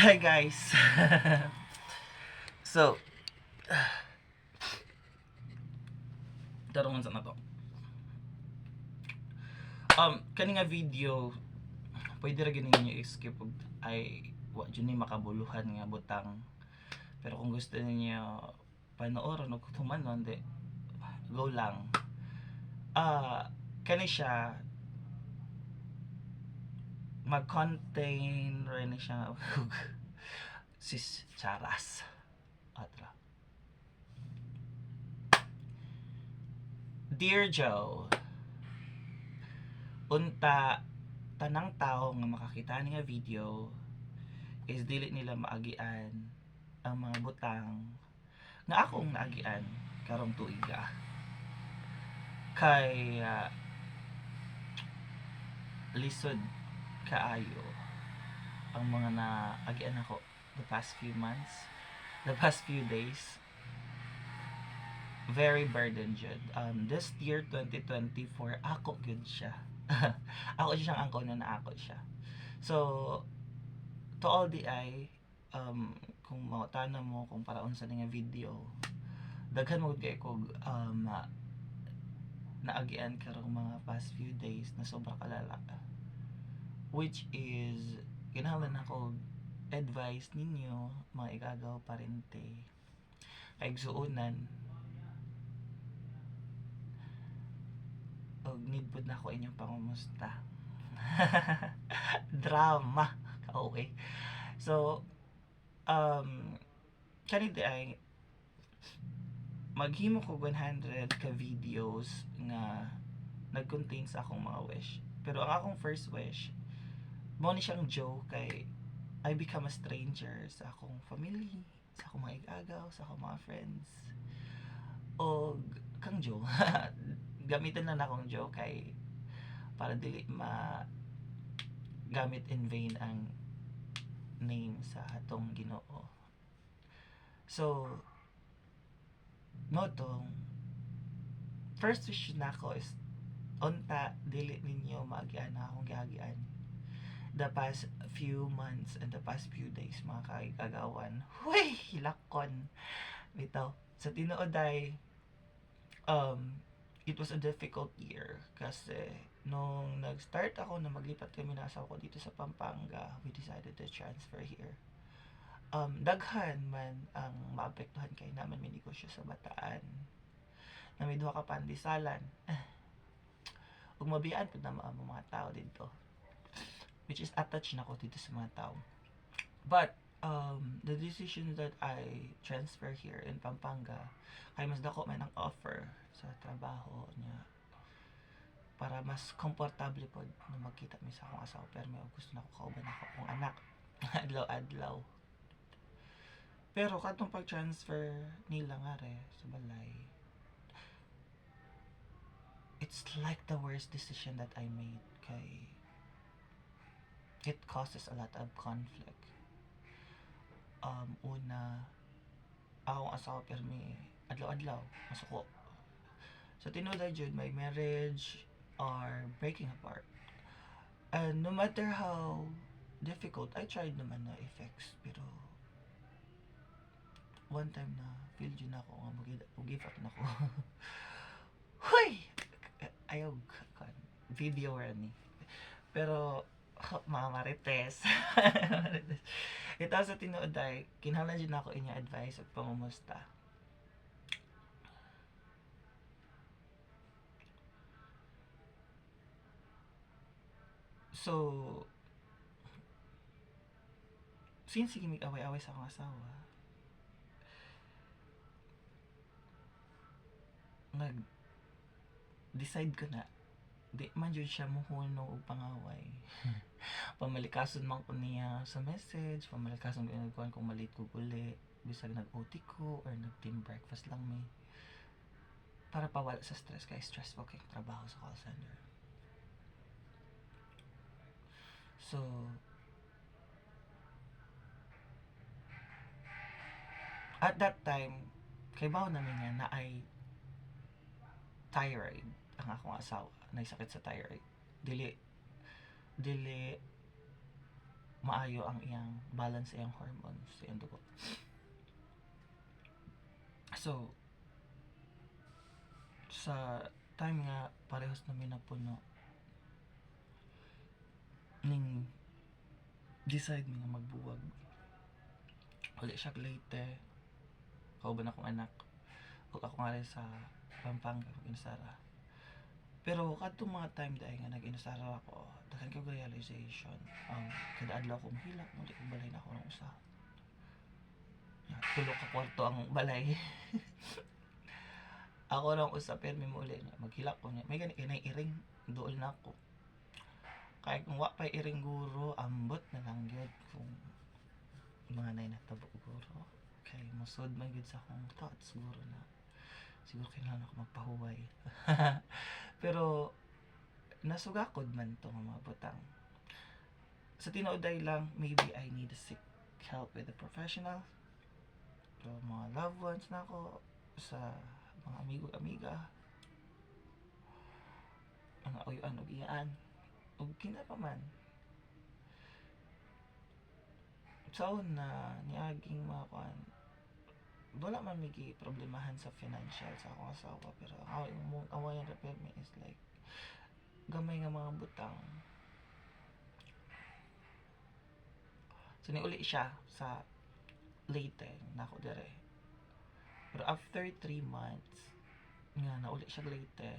Hi guys. so Tarungan sa na to. Um, kani nga video pwede ra gini ninyo i-skip ay wa jud ni makabuluhan nga butang. Pero kung gusto niyo panoorin o tumanon di go lang. Ah, kani siya mag-contain rin siya sis charas. Atra. Dear Joe unta tanang tao nga makakita ni video is dili nila maagian ang mga butang nga akong naagian karong tuiga kay ah, lisod kaayo ang mga naagian ako the past few months the past few days. Very burdened jud um this year 2024 ako gyud siya. Ako siya angkon na na ako siya. So to all the eye um kung mautana mo kung paraon sa nga video daghan mo kay kog um naagian karong mga past few days na sobra kalala which is kinahanglan ako advice ninyo mga igagaw parente kaigsuunan. Og need pud na ako inyong pangumusta. Drama. Ka okay. So um kani ay maghimo ko 100 ka videos nga nag-contain sa akong mga wish. Pero ang akong first wish mo ni siyang joke kay I become a stranger sa akong family, sa akong mga igagaw, sa akong mga friends. O kang Joe, gamitin lang na akong Joe kay para dili ma gamit in vain ang name sa atong Ginoo. So, no tong first wish na ako is unta dili ninyo maagian na akong giagian the past few months and the past few days mga kagagawan huy! Hilakon bitaw sa tinuod ay um it was a difficult year kasi nung nag-start ako na maglipat kami na asawa ko dito sa Pampanga we decided to transfer here. Um daghan man ang maapektuhan kay naman may negosyo sa Bataan. Na may duha ka pandisalan. Ug mabiyaan pud na mga tao dito which is attached na ako dito sa mga tao. But, um, the decision that I transfer here in Pampanga, kay mas dako man ang offer sa trabaho niya para mas komportable po na magkita mi sa akong asawa. Pero may gusto na ako kauban ako akong anak. Adlaw-adlaw pero katong pag-transfer nila nga re sa balay it's like the worst decision that I made kay it causes a lot of conflict. Um, una, akong asawa permi, adlaw-adlaw, masuko. So, tinuod jud my marriage are breaking apart. And no matter how difficult, I tried naman na effects, pero one time na feel yun ako nga mag give up na ako. Huy! Ayaw kan video ni. Pero mga marites. Marites. Ito sa tinuod ay, kinahanglan din ako inya advice at pangumusta. So, since sige away-away sa akong asawa, nag decide ko na di man jud siya muhuno og pangaway pamalikason man ko niya sa message pamalikason ko nagkuhan kung malit ko uli bisag nag-OT ko or nag-team breakfast lang may para pawala sa stress kay stressful kay trabaho sa call center. So at that time kay bawo namin nga na ay thyroid ang akong asawa. Na sakit sa thyroid. Dili dili maayo ang iyang balance iyang hormones sa iyang dugo. So sa time nga parehas na puno ning decide mi nga magbuwag. Uli siya late kauban akong anak. Ug ako nga rin sa Pampanga ug Inasara pero kadto mga time dahil nga nag-inasara ako daghan ko realization ang kada adlaw akong hilak muli ko balay na ako ng usa. Ya, tulo ka kwarto ang balay. Ako lang usa pero may muli na maghilak ko niya. May gani kay iring duol na ako. Kaya kung wa pa iring guro ambot na lang gyud kung mga nay natabo guro. Kay musod man gyud sa akong thoughts siguro na siguro kailangan ako magpahuway. Pero nasugakod man to mga butang. Sa tinuoday lang maybe I need to seek help with a professional. So, mga loved ones na ako sa mga amigo amiga mga uyuan ug iyaan ug kina pa man. Sa na niaging mga kuan wala man migi problemahan sa financial sa akong asawa pero ang away awayan ra pero is like gamay nga mga butang. So uli siya sa Leyte nako dire. Pero after 3 months nga nauli siya Leyte.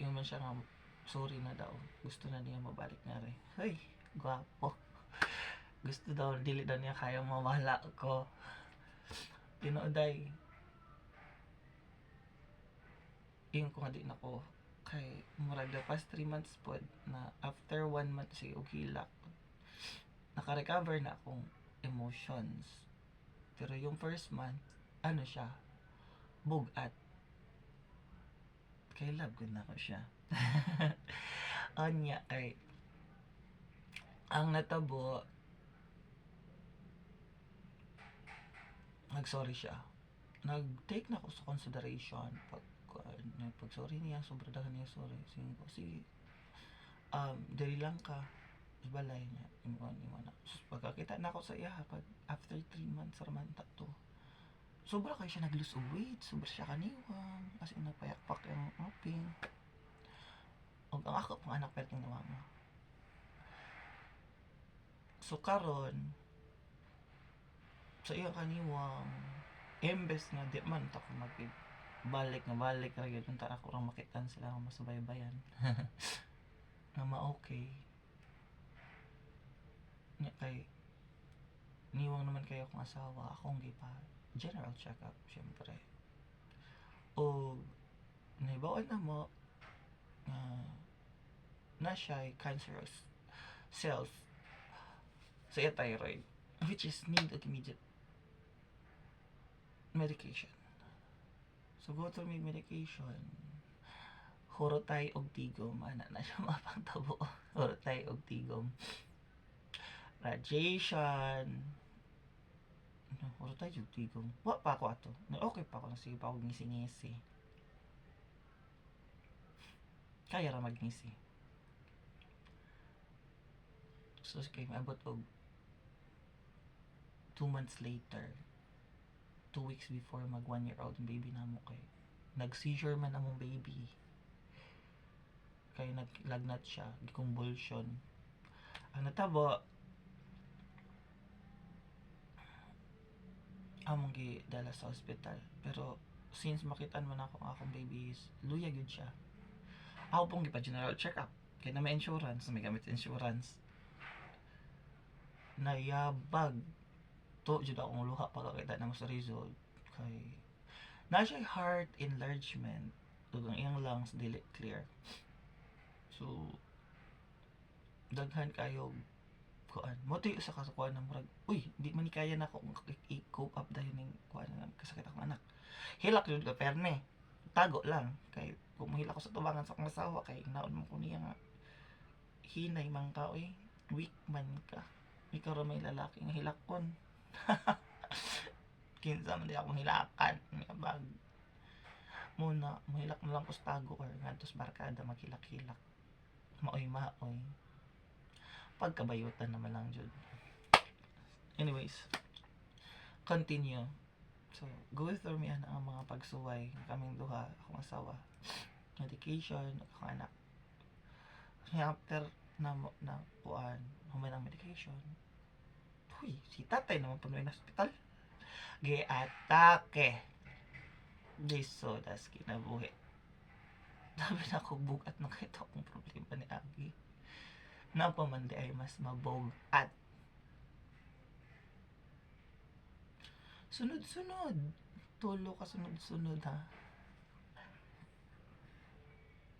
Yun man siya nga sorry na daw. Gusto na niya mabalik nga rin. Hey gwapo gusto daw dili daw niya kaya mawala ko. Tinuoday yung ko nga di nako kay murag the past 3 months pod na after 1 month si og hilak naka-recover na akong emotions. Pero yung first month ano siya? Bugat. Kay love ko na ko siya. Anya kay ang natabo nag-sorry siya. Nag-take na ako sa consideration pag uh, pag sorry niya, daghan niya sorry. Sige ko, sige. Um, dali lang ka. Sa balay niya. Iwan, iwan na. So, pagkakita na ako sa iya, pag after 3 months, ramanta to. Sobra kayo siya nag-lose weight. Sobra siya kaniwang. As in, nagpayakpak yung aping. O ang ako pang anak pero ginawa mo. So, karon sa iya kaniwang embes nga di man ta ko mag balik nga balik ra gyud unta ako ra makitan sila nga masubaybayan. Nga ma-okay nya kay niwang naman kayo akong asawa akong gipa general check-up syempre. O naibawal na mo nga na siya cancerous cells sa iya thyroid which is need immediate medication. So go to may medication. Horotay og tigom. Ana na siya mapangtabo. Horotay og tigom. Radiation. Ano, Horotay og tigom. Wa pa ako ato. Okay pa ako. Sige pa ako ngisi-ngisi. Kaya ra magngisi. So, kay maabot og two months later, two weeks before mag one year old ang baby na mo kay nag seizure man among baby. Kay naglagnat siya convulsion. Ang natabo among gi dala sa ospital pero since makitaan man ako ang akong baby is luya gyud siya. Ako pong gipa general check up kay na may insurance may gamit insurance. Nayabag to jud akong luha pagkakita namo sa result kay na siya heart enlargement. Ug ang iyang lungs dili clear. So daghan kayo kuan mo to sa kasukuan na murag uy di man kaya na ako i-cope up dahil ning kuan nga kasakit akong anak. Hilak jud ka perme tago lang. Kay kung mahilak ko sa tubangan sa akong asawa kay naon mo ko niya nga hinay man ka oy weak man ka. Ikaw may lalaki nga hilakon kinsa man di akong hilakan nga bag. Muna mahilak na lang ko tago or ngadto sa barkada maghilak-hilak. Maoy maoy. Pagkabayutan naman lang jud. Anyways continue. So go through me ana ang mga pagsuway. Kaming duha akong asawa. Medication akong anak. After na na kuan human ang medication Uy, si tatay naman puno na hospital. Giatake. Gisodas kinabuhi. Sabi na ako bugat na kahit akong problema ni Agi. Napamandi ay mas mabog at sunod-sunod. Tulo ka sunod-sunod ha.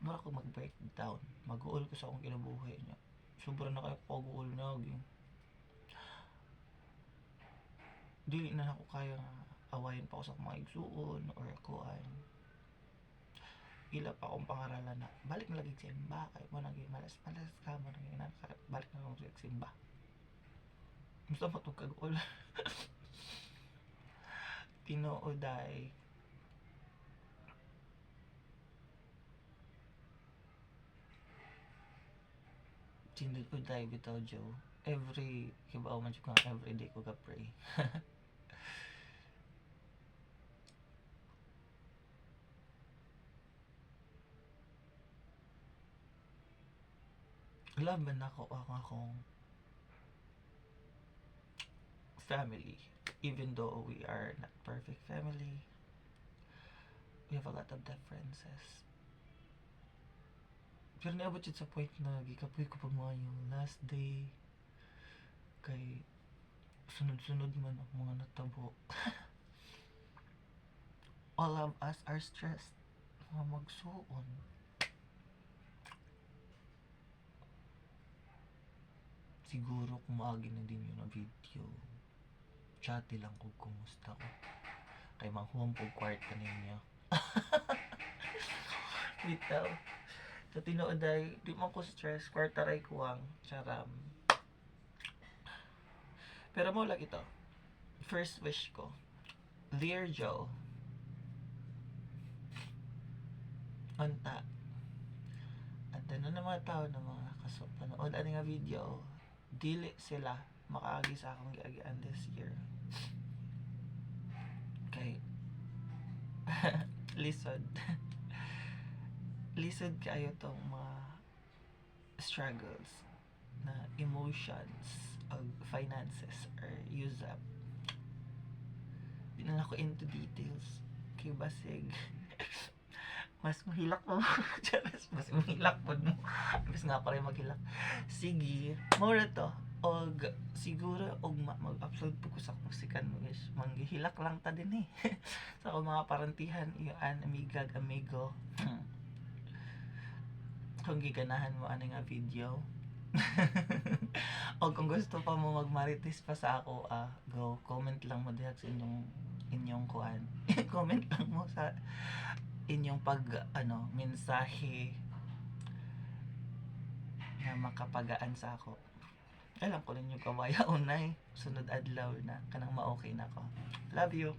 Mara ko mag-breakdown. Mag-uol ko sa akong kinabuhi niya. Sobra na kayo pag-uol na Agi. Dili na ako kaya nga awayin pa ako sa mga igsuon or kuan ila pa akong pangaralan na balik na lagi simba kay mo naging malas malas ka mo naging na balik na sa simba gusto mo itong kag-ul tinooday Tindod ko tayo bitaw Joe. Every kibaw man nga every day ko ka pray laban ako ang akong family. Even though we are not perfect family we have a lot of differences. Pero naabot yun sa point na gikapoy ko pa mga yung last day. Kay sunod-sunod man ang mga natabo. All of us are stressed. Mga magsuon siguro kumagi na din yun na video. Chati lang ko kumusta ko kay manghuwang po kwarta ninyo bitaw sa tinuod ay di man ko stress. Kwarta ray kuwang charam. Pero mo lang ito. First wish ko. Dear Joe. Anta. Anta na ng mga tao na mga kasop panood. Ani nga video dili sila makaagi sa akong giagian this year. Kay lisod. Lisod kayo tong mga struggles na emotions of finances or use up. Di na ako into details. Kay basig mas mahilak mo Charas, mas mahilak po mo. Mas nga pa rin maghilak. Sige more to og siguro og ma- mag-upload po ko sa akong second wish manghihilak lang ta din eh. Sa akong mga parantihan iyan amiga amigo. Kung giganahan mo ano nga video. O kung gusto pa mo magmarites pa sa ako ah go comment lang mo diha sa inyong inyong kuan comment lang mo sa inyong pag ano mensahe na makapagaan sa ako. Alam ko rin yung kawaya unay sunod adlaw na. Kanang ma-okay na ko love you.